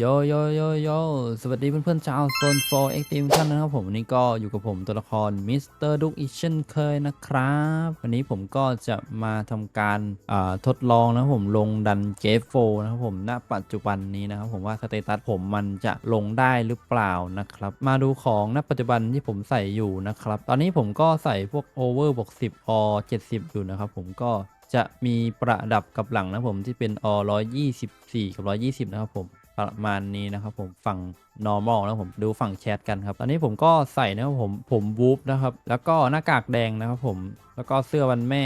โยโยโยโยสวัสดีเพื่อนๆชาวโซน4 X Team ท่านนะครับผมวันนี้ก็อยู่กับผมตัวละครมิสเตอร์ดุกอีเช่นเคยนะครับ วันนี้ผมก็จะมาทำการทดลองนะครับผมลงดันเกฟโฟนะครับผมณปัจจุบันนี้นะครับผมว่าสเตตัสผมมันจะลงได้หรือเปล่านะครับ มาดูของณปัจจุบันที่ผมใส่อยู่นะครับ ตอนนี้ผมก็ใส่พวกโอเวอร์บวก10อ70อยู่นะครับผมก็จะมีประดับกับหลังนะผมที่เป็นอ124 กับ 120 นะครับผม ประมาณนี้นะครับผมฝั่ง normal นะผมดูฝั่งแชทกันครับ ตอนนี้ผมก็ใส่นะครับผมผมวูฟนะครับ แล้วก็หน้ากากแดงนะครับผมแล้วก็เสื้อวันแม่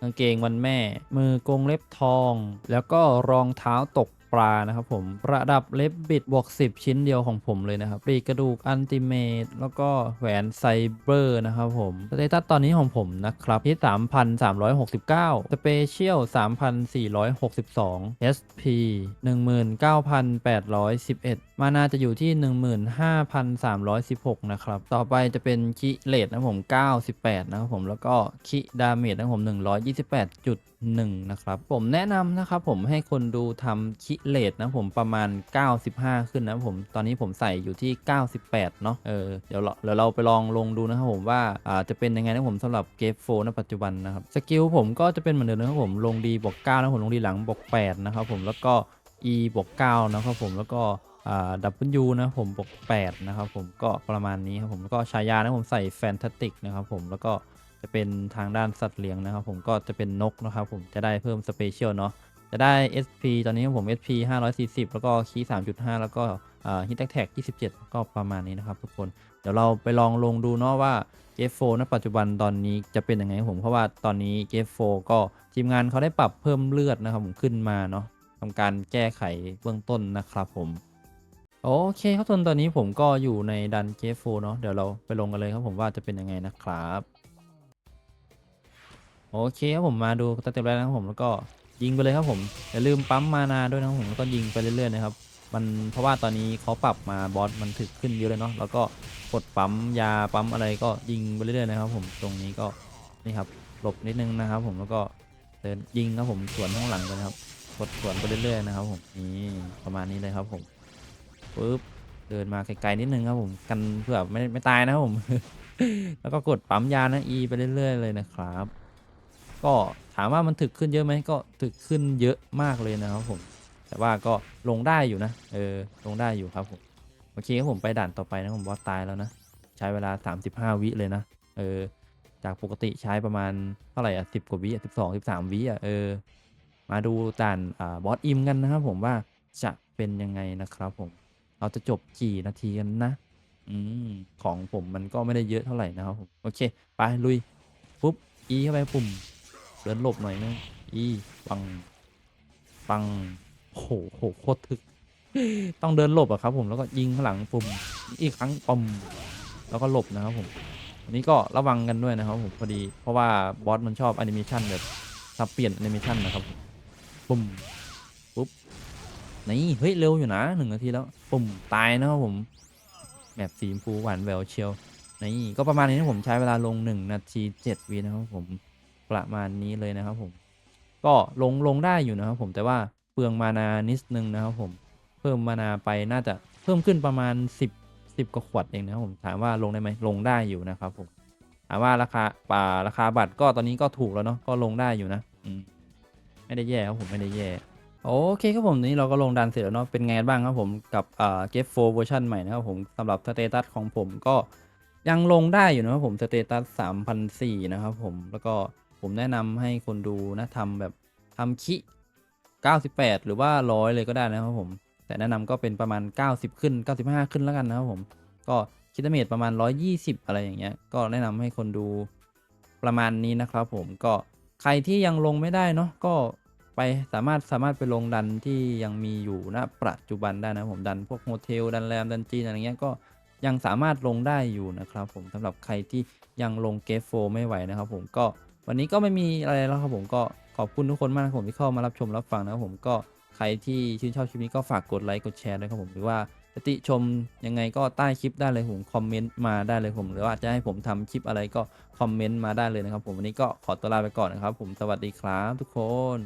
กางเกงวันแม่ มือกงเล็บทอง แล้วก็รองเท้าตก ปลานะครับผมประดับเล็บบิดบวก 10 ชิ้นเดียวของผมเลยนะครับปีกกระดูกอันติเมตแล้วก็แหวนไซเบอร์นะครับผมสเตตัสตอนนี้ของผมนะครับที่ 3,369 สเปเชียล 3,462 SP 19,811 มานาจะอยู่ที่ 15,316 นะครับ ต่อไปจะเป็นคิเลตนะผม 98 นะครับผมแล้วก็คิดาเมจนะครับผม 128.1นะครับผมแนะนำนะครับผมให้คนดูทำคิเลตนะผมประมาณ 95 ขึ้นนะผมตอนนี้ผมใส่อยู่ที่ 98 เนาะเออเดี๋ยวเราเดี๋ยวเราไปลองลงดูนะครับผมว่าอ่าจะเป็นยังไงนะผมสำหรับเกฟโฟณปัจจุบันนะครับสกิลผมก็จะเป็นเหมือนเดิมนะครับผมลงดีบวก9นะผมลงดีหลังบวก8นะครับผมแล้วก็ e บวก9นะครับผมแล้วก็อ่า W นะผมบวก8นะครับผมก็ประมาณนี้ครับผมแล้วก็ฉายานะผมใส่แฟนตาติกนะครับผมแล้วก็ จะเป็นทางด้านสัตว์เลี้ยงนะครับผมก็จะเป็นนกนะครับผมจะได้เพิ่มสเปเชียลเนาะจะได้ SP ตอนนี้ผม SP 540 แล้วก็คีย3.5 แล้วก็ฮิตแท็ก27 ก็ประมาณนี้นะครับทุกคน เดี๋ยวเราไปลองลงดูเนาะว่าเกฟโฟณปัจจุบันตอนนี้จะเป็นยังไงผม เพราะว่าตอนนี้เกฟโฟก็ทีมงานเขาได้ปรับเพิ่มเลือดนะครับผมขึ้นมาเนาะทำการแก้ไขเบื้องต้นนะครับผม โอเคครับทุนตอนนี้ผมก็อยู่ในดันเกฟโฟเนาะเดี๋ยวเราไปลงกันเลยครับผมว่าจะเป็นยังไงนะครับ โอเคครับผมมาดูสเต็ปแรกนะครับผมแล้วก็ยิงไปเลยครับผมอย่าลืมปั๊มมานาด้วยนะครับผมแล้วก็ยิงไปเรื่อยๆนะครับมันเพราะว่าตอนนี้เขาปรับมาบอสมันถึกขึ้นเยอะเลยเนาะแล้วก็กดปั๊มยาปั๊มอะไรก็ยิงไปเรื่อยๆนะครับ ผมตรงนี้ก็นี่ครับหลบนิดนึงนะครับ ผมแล้วก็เดินยิงครับผมสวนข้างหลังไปนะครับกดสวนไปเรื่อยๆนะครับ ผมนี่ประมาณนี้เลยครับผมปึ๊บเดินมาไกลๆนิดนึงครับผมกันเพื่อไม่ไม่ตายนะครับผม แล้วก็กดปั๊มยานะ E ไปเรื่อยๆเลยนะครับ ก็ถามว่ามันถึกขึ้นเยอะไหมก็ถึกขึ้นเยอะมากเลยนะครับผม แต่ว่าก็ลงได้อยู่นะ เออ ลงได้อยู่ครับผม โอเคครับผมไปด่านต่อไปนะผมบอสตายแล้วนะ ใช้เวลา 35 วิเลยนะ เออ จากปกติใช้ประมาณเท่าไหร่อะสิบกว่าวิอะสิบสองสิบสามวิอะ เออ มาดูด่านอ่าบอสอิมกันนะครับผมว่าจะเป็นยังไงนะครับผม เราจะจบกี่นาทีกันนะ อืม ของผมมันก็ไม่ได้เยอะเท่าไหร่นะครับผม โอเค ไปลุย ปุ๊บ อีเข้าไปปุ่ม เดินหลบหน่อยนึงอีปังปังโหโหโคตรถึก ต้องเดินหลบอะครับ ผมแล้วก็ยิงข้างหลังปุ่มอีกครั้งปุ่มแล้วก็หลบนะครับผมอันนี้ก็ระวังกันด้วยนะครับผมพอดีเพราะว่าบอสมันชอบแอนิเมชันแบบสับเปลี่ยนแอนิเมชันนะครับปุ่มปุ๊บนี่เฮ้ยเร็วอยู่นะหนึ่งนาทีแล้วปุ่มตายนะครับผมแบบสีชมพูหวานแววเชียวนี่ก็ประมาณนี้นะผมใช้เวลาลง 1 นาที 7วินะครับผม ประมาณนี้เลยนะครับผม ก็ลงลงได้อยู่นะครับผมแต่ว่าเปลืองมานานิดนึงนะครับผม เพิ่มมานาไปน่าจะเพิ่มขึ้นประมาณ 10 10กว่าขวดเองนะครับผมถามว่าลงได้ไหมลงได้อยู่นะครับผมถามว่าราคาป่าราคาบัตรก็ตอนนี้ก็ถูกแล้วเนาะก็ลงได้อยู่นะอืมไม่ได้แย่ครับผมไม่ได้แย่โอเคครับผมนี้เราก็ลงดันเสร็จแล้วเนาะเป็นไงบ้างครับผมกับเกฟโฟเวอร์ชันใหม่นะครับผมสำหรับสเตตัสของผมก็ยังลงได้อยู่นะครับผมสเตตัส3,004นะครับผมแล้วก็ ผมแนะนำให้คนดูนะทำแบบทำคิ98 หรือว่า100เลยก็ได้นะครับผม แต่แนะนำก็เป็นประมาณ 90 ขึ้น 95 ขึ้นแล้วกันนะครับผม ก็คิดเมตประมาณ 120 อะไรอย่างเงี้ย ก็แนะนำให้คนดูประมาณนี้นะครับผม ก็ใครที่ยังลงไม่ได้เนาะ ก็ไปสามารถสามารถไปลงดันที่ยังมีอยู่ณปัจจุบันได้นะผมดันพวกโฮเทลดันแรมดันจีนอะไรเงี้ยก็ยังสามารถลงได้อยู่นะครับผมสำหรับใครที่ยังลงเกฟโฟไม่ไหวนะครับผมก็ วันนี้ก็ไม่มีอะไรแล้วครับผมก็ขอบคุณทุกคนมากนะครับผมที่เข้ามารับชมรับฟังนะครับผมก็ใครที่ชื่นชอบคลิปนี้ก็ฝากกดไลค์กดแชร์ด้วยครับผมหรือว่าจะติชมยังไงก็ใต้คลิปได้เลยผมคอมเมนต์มาได้เลยผม หรือว่าจะให้ผมทำคลิปอะไรก็คอมเมนต์มาได้เลยนะครับผมวันนี้ก็ขอตัวลาไปก่อนนะครับผมสวัสดีครับทุกคน